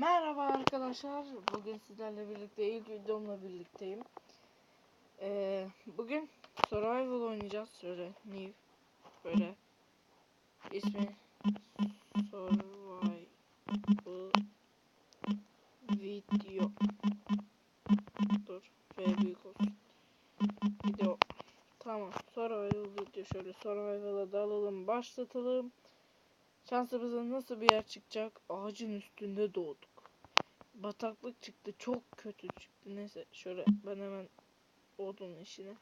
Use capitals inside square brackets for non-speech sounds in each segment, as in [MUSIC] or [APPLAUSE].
Merhaba arkadaşlar. Bugün sizlerle birlikte ilk videomla birlikteyim. Ee, bugün survival oynayacağız. Şöyle new böyle ismi survival video. Dur. V büyük olsun. Video. Tamam. Survival video. Şöyle survival'a dalalım. Başlatalım. Şansımıza nasıl bir yer çıkacak? Ağacın üstünde doğduk. Bataklık çıktı. Çok kötü çıktı. Neyse şöyle ben hemen odun işine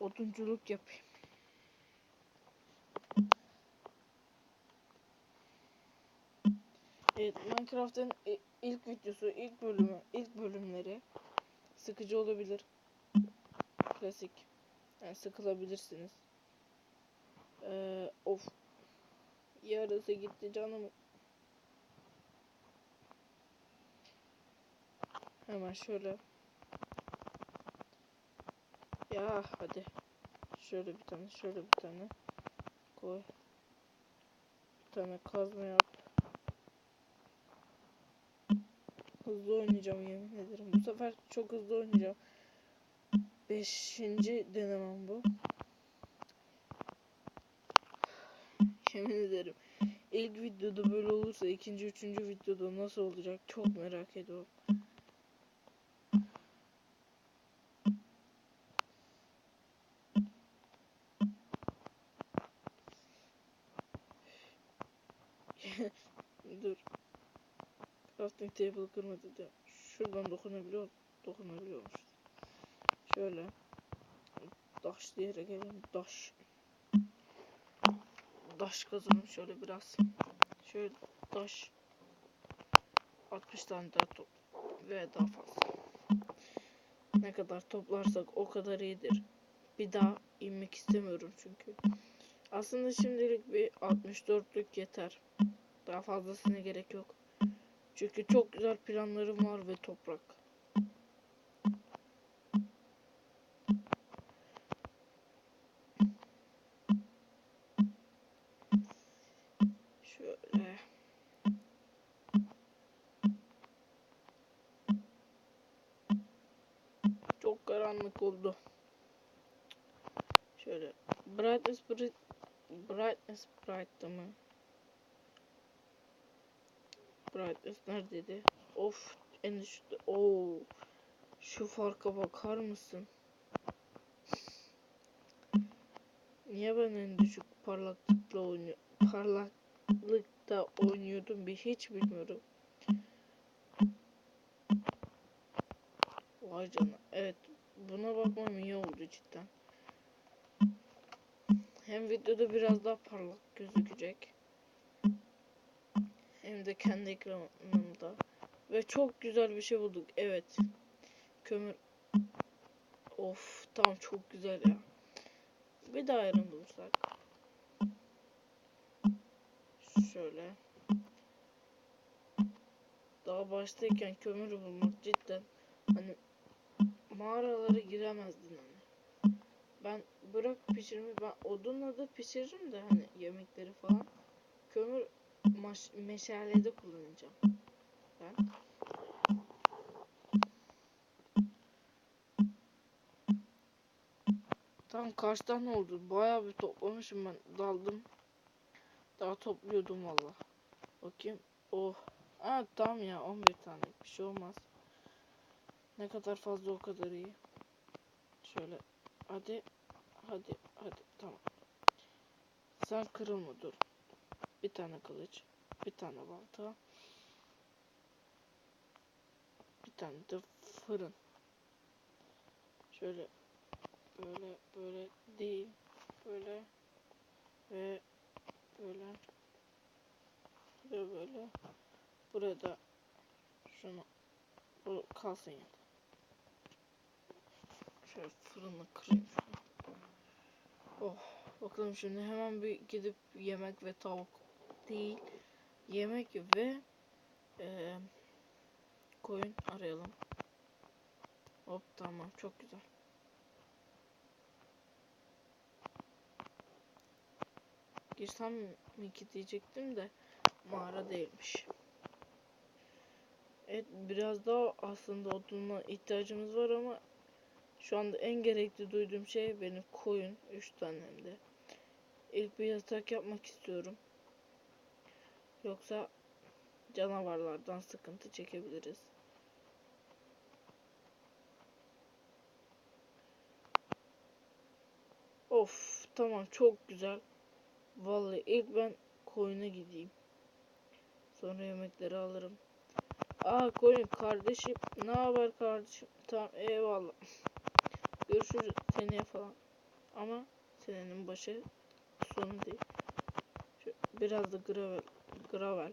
odunculuk yapayım. Evet Minecraft'ın ilk videosu, ilk bölümü, ilk bölümleri sıkıcı olabilir. Klasik. Yani sıkılabilirsiniz. Ee, of Yarısı gitti canım. Hemen şöyle. Ya hadi. Şöyle bir tane, şöyle bir tane koy. Bir tane kazma yap. Hızlı oynayacağım yemin ederim. Bu sefer çok hızlı oynayacağım. Beşinci denemem bu. [LAUGHS] Yemin ederim. İlk videoda böyle olursa ikinci, üçüncü videoda nasıl olacak çok merak ediyorum. [LAUGHS] Dur. Crafting table kırmadı da. Şuradan dokunabiliyor, dokunabiliyormuş. Şöyle. Daş diyere gelelim. Daş. Daş kazalım şöyle biraz. Şöyle taş 60 tane daha top ve daha fazla. Ne kadar toplarsak o kadar iyidir. Bir daha inmek istemiyorum çünkü. Aslında şimdilik bir 64'lük yeter. Daha fazlasına gerek yok. Çünkü çok güzel planlarım var ve toprak. Şöyle. Çok karanlık oldu. Şöyle. Brightness bright bright'tı mı? Brightness neredeydi? Of en düşükte. Oo. Şu farka bakar mısın? Niye ben en düşük parlaklıkla oynuyorum? Parlaklıkta oynuyordum bir hiç bilmiyorum. Vay canına. Evet. Buna bakmam iyi oldu cidden. Hem videoda biraz daha parlak gözükecek. Hem de kendi ekranımda. Ve çok güzel bir şey bulduk. Evet. Kömür. Of tam çok güzel ya. Bir daha yarın bulursak. Şöyle. Daha baştayken kömür bulmak cidden hani mağaralara giremezdin hani. Ben bırak pişirmeyi ben odunla da pişiririm de hani yemekleri falan. Kömür meşalede kullanacağım. Ben. Tam kaçtan oldu? Bayağı bir toplamışım ben. Daldım. Daha topluyordum valla. Bakayım. Oh. Aa tamam ya 11 tane. Bir şey olmaz. Ne kadar fazla o kadar iyi. Şöyle. Hadi. Hadi. Hadi. Tamam. Sen kırılma dur. Bir tane kılıç. Bir tane balta. Bir tane de fırın. Şöyle. Böyle. Böyle değil. Böyle. Ve böyle. Böyle böyle. Burada şunu bu kalsın ya. Şöyle fırını kırayım. Oh bakalım şimdi hemen bir gidip yemek ve tavuk değil yemek ve eee koyun arayalım. Hop tamam çok güzel. Girsem mi ki diyecektim de mağara değilmiş. Evet biraz daha aslında oduna ihtiyacımız var ama şu anda en gerekli duyduğum şey benim koyun. 3 tane hem de. İlk bir yatak yapmak istiyorum. Yoksa canavarlardan sıkıntı çekebiliriz. Of tamam çok güzel. Vallahi ilk ben koyuna gideyim. Sonra yemekleri alırım. Aa koyun kardeşim. Ne haber kardeşim? Tamam eyvallah. [LAUGHS] Görüşürüz seneye falan. Ama senenin başı sonu değil. Şu, biraz da gravel. Gravel.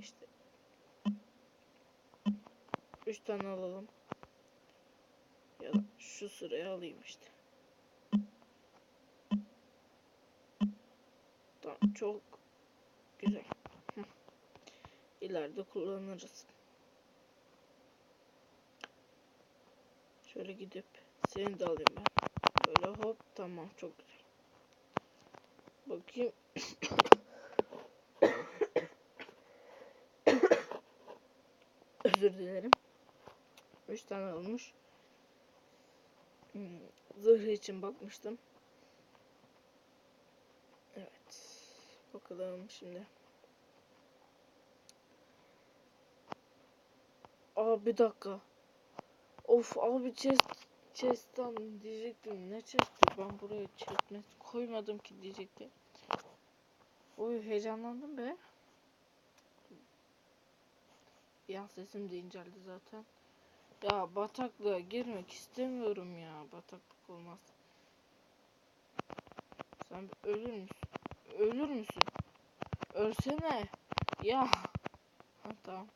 İşte. Üç tane alalım. Ya da şu sıraya alayım işte. Tamam çok güzel. Hı. İleride kullanırız. Şöyle gidip seni de alayım ben. Böyle hop tamam çok güzel. Bakayım. [COUGHS] Özür dilerim. 3 tane olmuş. Hmm, Zırhı için bakmıştım. Evet. Bakalım şimdi. Aa bir dakika. Of abi chest chest'ten diyecektim. Ne chest'i? Ben buraya mest koymadım ki diyecektim. Oy heyecanlandım be. Ya sesim de inceldi zaten. Ya bataklığa girmek istemiyorum ya. Bataklık olmaz. Sen ölür müsün? Ölür müsün? Ölsene. Ya. Ha, tamam.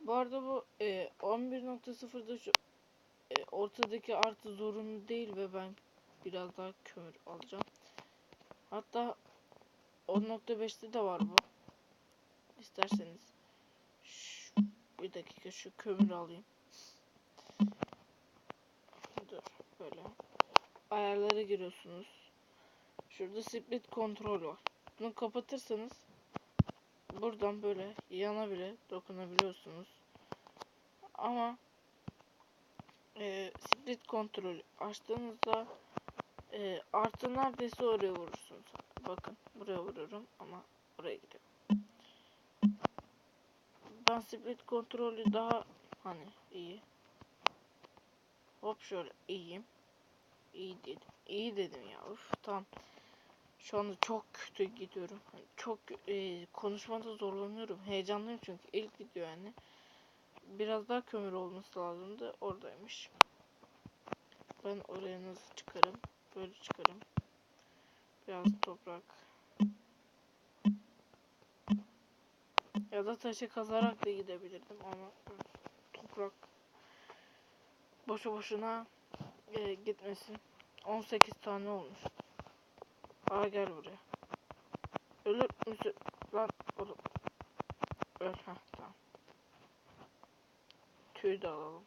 Bu arada bu e, 11.0'da şu e, ortadaki artı zorunlu değil ve ben biraz daha kömür alacağım. Hatta 10.5'te de var bu. İsterseniz. Şu, bir dakika şu kömür alayım. Dur böyle. Ayarlara giriyorsunuz. Şurada split kontrol var. Bunu kapatırsanız buradan böyle yana bile dokunabiliyorsunuz. Ama e, split kontrolü açtığınızda e, artı neredeyse oraya vurursunuz. Bakın buraya vuruyorum ama oraya gidiyor. Ben split kontrolü daha hani iyi. Hop şöyle iyiyim. İyi dedim. İyi dedim ya. Uf tamam. Şu anda çok kötü gidiyorum. Çok e, konuşmada zorlanıyorum. Heyecanlıyım çünkü ilk video yani. Biraz daha kömür olması lazımdı. Oradaymış. Ben oraya nasıl çıkarım? Böyle çıkarım. Biraz toprak. Ya da taşı kazarak da gidebilirdim ama toprak boşu boşuna e, gitmesin. 18 tane olmuş. Aa gel buraya. Ölür müsün? Lan oğlum. Öl. Heh tamam. Tüy de alalım.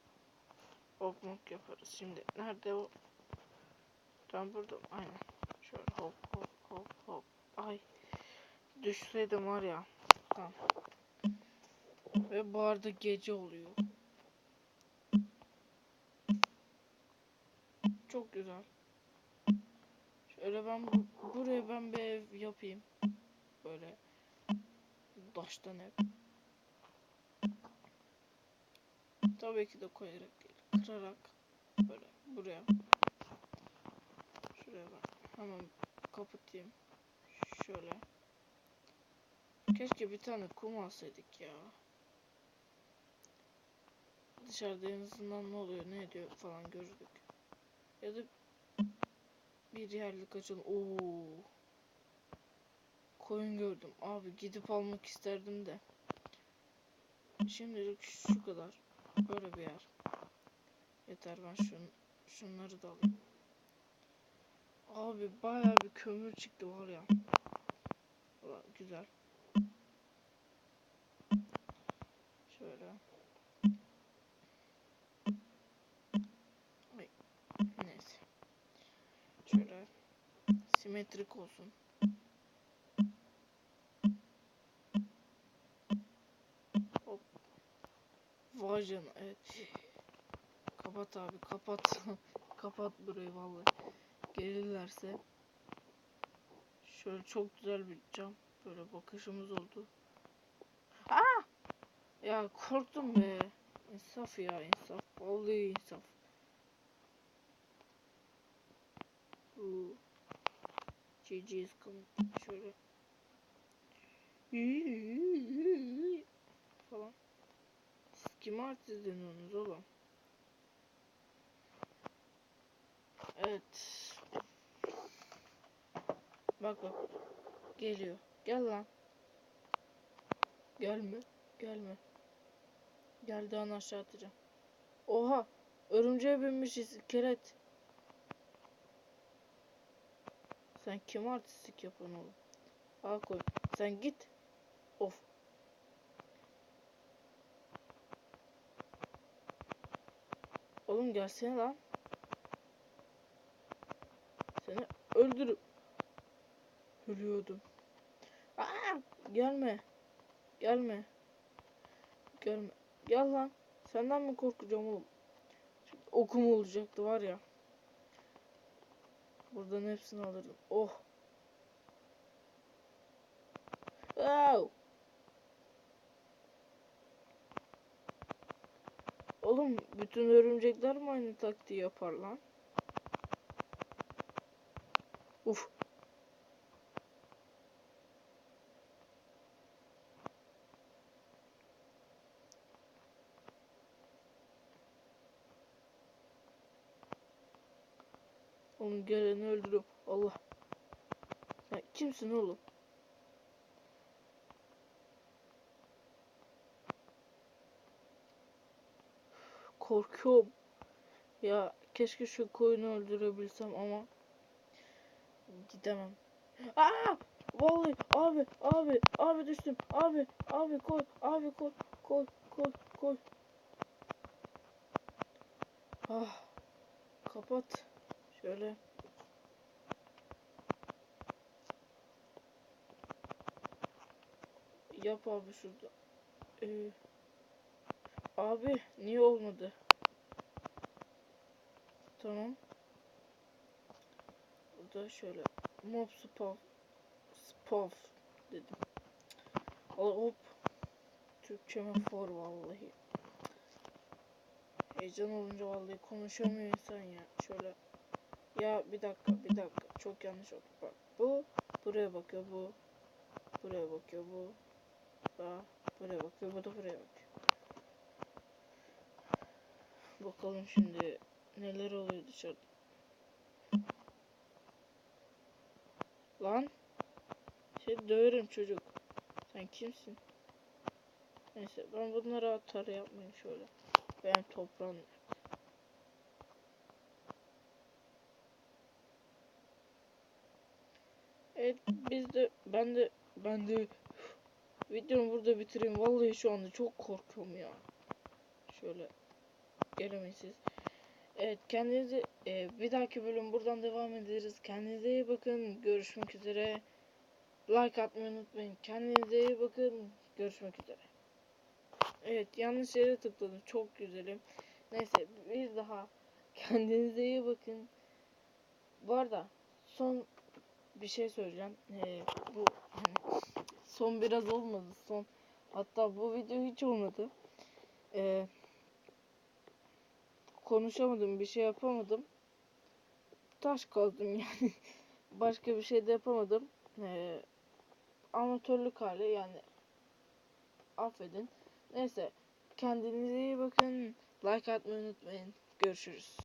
Hop mok yaparız. Şimdi nerede o? Tam burada. Aynen. Şöyle hop hop hop hop. Ay. Düşseydim var ya. Tamam. Ve bu arada gece oluyor. Çok güzel. Şöyle ben bu, buraya ben bir ev yapayım. Böyle taştan ev. Tabii ki de koyarak değil. Kırarak böyle buraya. Şuraya ben hemen kapatayım. Şöyle. Keşke bir tane kum alsaydık ya. Dışarıda en azından ne oluyor ne ediyor falan gördük. Ya da bir yerlik açalım. Oo. Koyun gördüm. Abi gidip almak isterdim de. Şimdilik şu kadar. Böyle bir yer. Yeter ben şun, şunları da alayım. Abi bayağı bir kömür çıktı var ya. Güzel. Şöyle. Ay, neyse. Şöyle simetrik olsun. Vay canına evet. Kapat abi kapat. [LAUGHS] kapat burayı vallahi. Gelirlerse. Şöyle çok güzel bir cam. Böyle bakışımız oldu. Aa! Ya korktum be. İnsaf ya insaf. Vallahi insaf. Bu Coming. [LAUGHS] Şöyle. falan. Siz kime artist oğlum? Evet. Bak bak. Geliyor. Gel lan. Gelme. Gelme. Geldi an aşağı atacağım. Oha. Örümceğe binmişiz. Keret. Sen kim artistlik yapıyorsun oğlum? Al koy. Sen git. Of. Oğlum gelsene lan. Seni öldürüp ölüyordum. Aa, gelme. Gelme. Gelme. Gel lan. Senden mi korkacağım oğlum? Okum olacaktı var ya. Buradan hepsini alırdım. Oh. Au. Oğlum bütün örümcekler mi aynı taktiği yapar lan? Uf. Oğlum geleni öldürüyorum. Allah. Sen kimsin oğlum? Korkuyorum. Ya keşke şu koyunu öldürebilsem ama gidemem. Aa! Vallahi abi abi abi düştüm. Abi abi koy abi koy koy koy koy. Ah. Kapat. Şöyle. Yap abi şurada. Ee, abi niye olmadı? Tamam. Burada şöyle mob spawn spawn dedim. Hop. Türkçeme for vallahi. Heyecan olunca vallahi konuşamıyor insan ya. Şöyle ya bir dakika bir dakika. Çok yanlış oldu. Bak bu buraya bakıyor bu buraya bakıyor bu da buraya bakıyor bu da buraya bakıyor. Bakalım şimdi neler oluyor dışarıda. Lan şey döverim çocuk. Sen kimsin? Neyse ben bunları atar yapmayayım şöyle. Benim toprağım Evet biz de ben de ben de videomu burada bitireyim. Vallahi şu anda çok korkuyorum ya. Şöyle gelemeyiz. Evet kendinize e, bir dahaki bölüm buradan devam ederiz. Kendinize iyi bakın. Görüşmek üzere. Like atmayı unutmayın. Kendinize iyi bakın. Görüşmek üzere. Evet yanlış yere tıkladım. Çok güzelim. Neyse bir daha kendinize iyi bakın. Bu arada son bir şey söyleyeceğim. Ee, bu [LAUGHS] son biraz olmadı. Son hatta bu video hiç olmadı. Ee, konuşamadım, bir şey yapamadım. Taş kazdım [LAUGHS] yani. Başka bir şey de yapamadım. Ee, amatörlük hali yani. Affedin. Neyse. Kendinize iyi bakın. Like atmayı unutmayın. Görüşürüz.